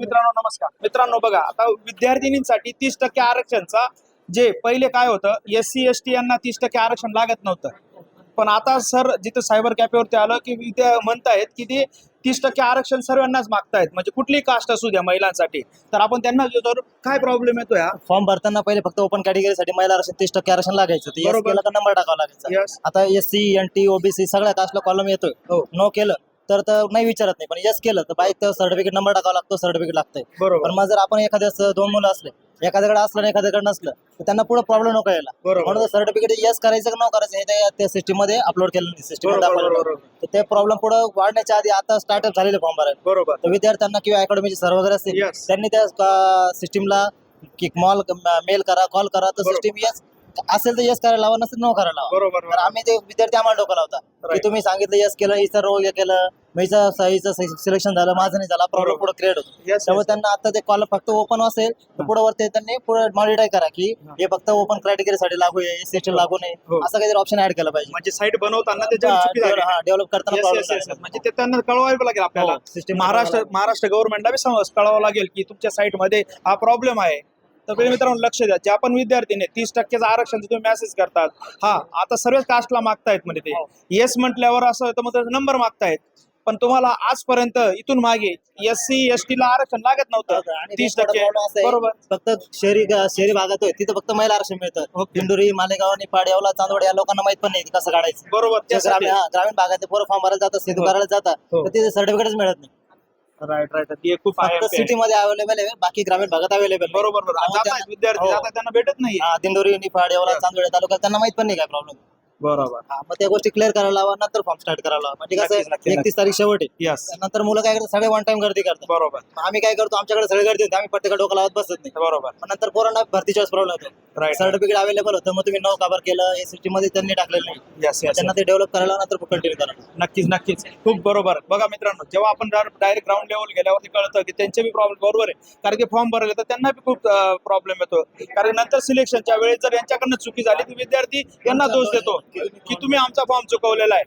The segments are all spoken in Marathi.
मित्रांनो नमस्कार. मित्रांनो बघा आता विद्यार्थिनींसाठी तीस टक्के आरक्षणचा जे पहिले काय होतं एस सी एस टी यांना तीस टक्के आरक्षण लागत नव्हतं. पण आता सर जिथं सायबर कॅफेवरती आलं की विद्या म्हणतायत की ते तीस टक्के आरक्षण सर्वांनाच मागतायत. म्हणजे कुठलीही कास्ट असू द्या महिलांसाठी. तर आपण त्यांना विचारू काय प्रॉब्लेम येतो या? फॉर्म भरताना पहिले फक्त ओपन कॅटेगरीसाठी महिला आरक्षण तीस टक्के आरक्षण लागायचं ते yes बरोबर. केलं का नंबर टाकावा लागायचा. आता S C N T OBC सगळ्या कास्टला कॉलम येतोय. हो. नो केलं. तर तर नाही विचारत नाही पण येस केलं तर बाईक सर्टिफिकेट नंबर टाकावा लागतो सर्टिफिकेट लागतंय बरोबर पण मग जर आपण एखाद्या दोन मुलं असले एखाद्याकडे असलं आणि एखाद्याकडे नसलं तर त्यांना पुढे प्रॉब्लेम नको यायला बरोबर. म्हणून सर्टिफिकेट येस करायचं का न करायचं हे त्या- त्या सिस्टीममध्ये अपलोड केलं सिस्टीम बरोबर, बरोबर. तर ते प्रॉब्लेम पुढे वाढण्याच्या आधी आता स्टार्टअप झालेले फॉर्म भरायला बरोबर तर विद्यार्थ्यांना किंवा अकॅडमीचे सर वगैरे असतील Yes. त्यांनी त्या सिस्टीमला मॉल मेल करा कॉल करा तर बरोबर. सिस्टीम यस असेल तर यस करायला लावा नसेल नो करायला लावा बरोबर तर आम्ही ते विद्यार्थी आम्हाला डोकं लावता की Right. तुम्ही सांगितलं यस केलं रोल हे केलं हिचं हिचं सिलेक्शन झालं माझं नाही झालं प्रॉब्लेम. पुढे क्रिएट होतो. Yes, त्यामुळे yes. त्यांना आता ते कॉल फक्त ओपन असेल तर पुढे वरती त्यांनी पुढे मॉडिफाय करा की हे. फक्त ओपन क्रायटेरियासाठी लागू आहे एस लागू हो. नाही असं काहीतरी ऑप्शन ऍड केलं पाहिजे. म्हणजे साईट बनवताना त्याच्यावर चुकी झाली. हा डेव्हलप करताना Yes, yes, yes, yes. Problem म्हणजे ते त्यांना कळवायला लागेल आपल्याला. हो, system महाराष्ट्र कळवावं महाराष्ट्र गव्हर्नमेंटला बी समज कळवावं लागेल की तुमच्या साईटमध्ये हा प्रॉब्लेम आहे. तर पहिले मित्रांनो लक्ष द्या. ज्या पण विद्यार्थीने तीस टक्क्याचं आरक्षण तुम्ही मेसेज करतात. हा आता सर्वच कास्टला मागतायत म्हणजे ते. हो. येस म्हटल्यावर असं होतं मग नंबर मागतायत. पण तुम्हाला आजपर्यंत इथून मागे एस सी एस टी ला आरक्षण लागत नव्हतं. तीस टक्के. बरोबर. फक्त शहरी शहरी भागात होय तिथं फक्त महिला आरक्षण मिळतं. दिंडोरी मालेगाव निपाड येवला चांदवड या लोकांना माहीत पण नाही कसं काढायचं. बरोबर ग्रामीण हा, ग्रामीण भागात पोरं फॉर्म भरायला जातात सेतू हो. करायला जातात हो. तर तिथे सर्टिफिकेटच मिळत नाही. राईट राईट ते खूप सिटी मध्ये अवेलेबल आहे बाकी ग्रामीण भागात अवेलेबल बरोबर विद्यार्थी हो. त्यांना भेटत नाही दिंडोरी निफाड येवला. चांदवड तालुक्यात त्यांना माहीत पण नाही काय प्रॉब्लेम बरोबर. मग त्या गोष्टी क्लिअर करायला लावा नंतर फॉर्म स्टार्ट करायला लावा. म्हणजे नक्कीच, कसं नक्कीच, एकतीस तारीख शेवट आहे. यस नंतर मुलं काय करतात सगळे वन टाइम गर्दी करतात. बरोबर. मग आम्ही काय करतो आमच्याकडे सगळे गर्दी होते आम्ही प्रत्येक डोकं लावत बसत नाही. बरोबर. मग नंतर पोरांना भरतीच्या प्रॉब्लेम होतो राईट सर्टिफिकेट अवेलेबल होतं मग तुम्ही नऊ काबर केलं हे सिस्टीममध्ये त्यांनी टाकलेलं नाही. यस यस त्यांना ते डेव्हलप करायला नंतर कंटिन्यू करा नक्कीच नक्कीच. खूप बरोबर. बघा मित्रांनो जेव्हा आपण डायरेक्ट ग्राउंड लेवल गेल्यावरती कळतं की त्यांचे बी प्रॉब्लेम बरोबर आहे. कारण की फॉर्म भरले तर त्यांना बी खूप प्रॉब्लेम येतो. कारण नंतर सिलेक्शनच्या वेळेस जर यांच्याकडनं चुकी झाली तर विद्यार्थी यांना दोष देतो. की तुम्ही आमचा फॉर्म चुकवलेला आहे.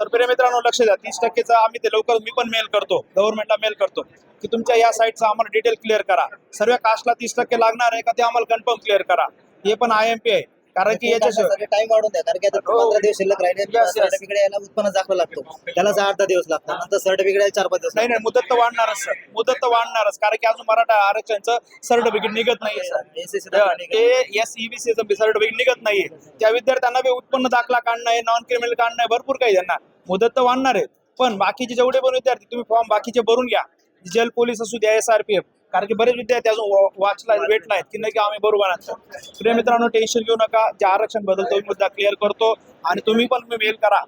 तर प्रिय मित्रांनो लक्ष द्या. तीस टक्केचा आम्ही ते लवकर मी पण मेल करतो. गव्हर्नमेंटला मेल करतो. की तुमच्या या साईटचा आम्हाला डिटेल क्लिअर करा. सर्व कास्टला तीस टक्के लागणार आहे का ते आम्हाला कन्फर्म क्लिअर करा. हे पण आय एम पी आहे. कारण की याच्याशिवाय टाइम वाढून द्या कारण की आता हो. पंधरा दिवस शिल्लक राहिले. सर्टिफिकेट यायला उत्पन्न दाखवा लागतो. त्याला आठ दहा दिवस लागतात. नंतर सर्टिफिकेट चार पाच दिवस नाही नाही मुदत तर वाढणारच सर. मुदत तर वाढणारच. कारण की अजून मराठा आरक्षणचं सर्टिफिकेट निघत ACC ते एस ईबीसीचं सर्टिफिकेट निघत नाहीये. त्या विद्यार्थ्यांना बी उत्पन्न दाखला काढणं आहे नॉन क्रिमिनल काढणं आहे भरपूर काही त्यांना. मुदत तर वाढणार आहे. पण बाकीचे जेवढे पण विद्यार्थी तुम्ही फॉर्म बाकीचे भरून घ्या. जेल पोलीस असू द्या एस आर पी एफ कारण की बरेच विद्यार्थी अजून वाचला भेटला आहेत की नाही की आम्ही बरोबर आणतो प्रिय मित्रांनो टेन्शन घेऊ नका. जे आरक्षणबद्दल तो मुद्दा क्लिअर करतो. आणि तुम्ही पण मेल करा.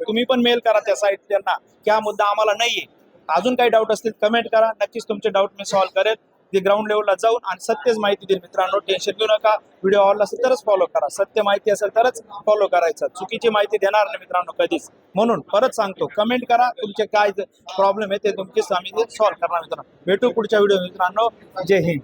तुम्ही पण मेल करा त्या साईट त्यांना. की हा मुद्दा आम्हाला नाहीये. अजून काही डाऊट असतील कमेंट करा. नक्कीच तुमचे डाऊट मी सॉल्व्ह करेल ते ग्राउंड लेवलला जाऊन आणि सत्यच माहिती देईल मित्रांनो. टेन्शन घेऊ नका. व्हिडिओ आवडला असेल तरच फॉलो करा. सत्य माहिती असेल तरच फॉलो करायचं. चुकीची माहिती देणार नाही मित्रांनो कधीच. म्हणून परत सांगतो कमेंट करा. तुमचे काय प्रॉब्लेम आहे ते तुमचेच आम्ही सॉल्व्ह करणार मित्रांनो. भेटू पुढच्या व्हिडिओ मित्रांनो. जय हिंद.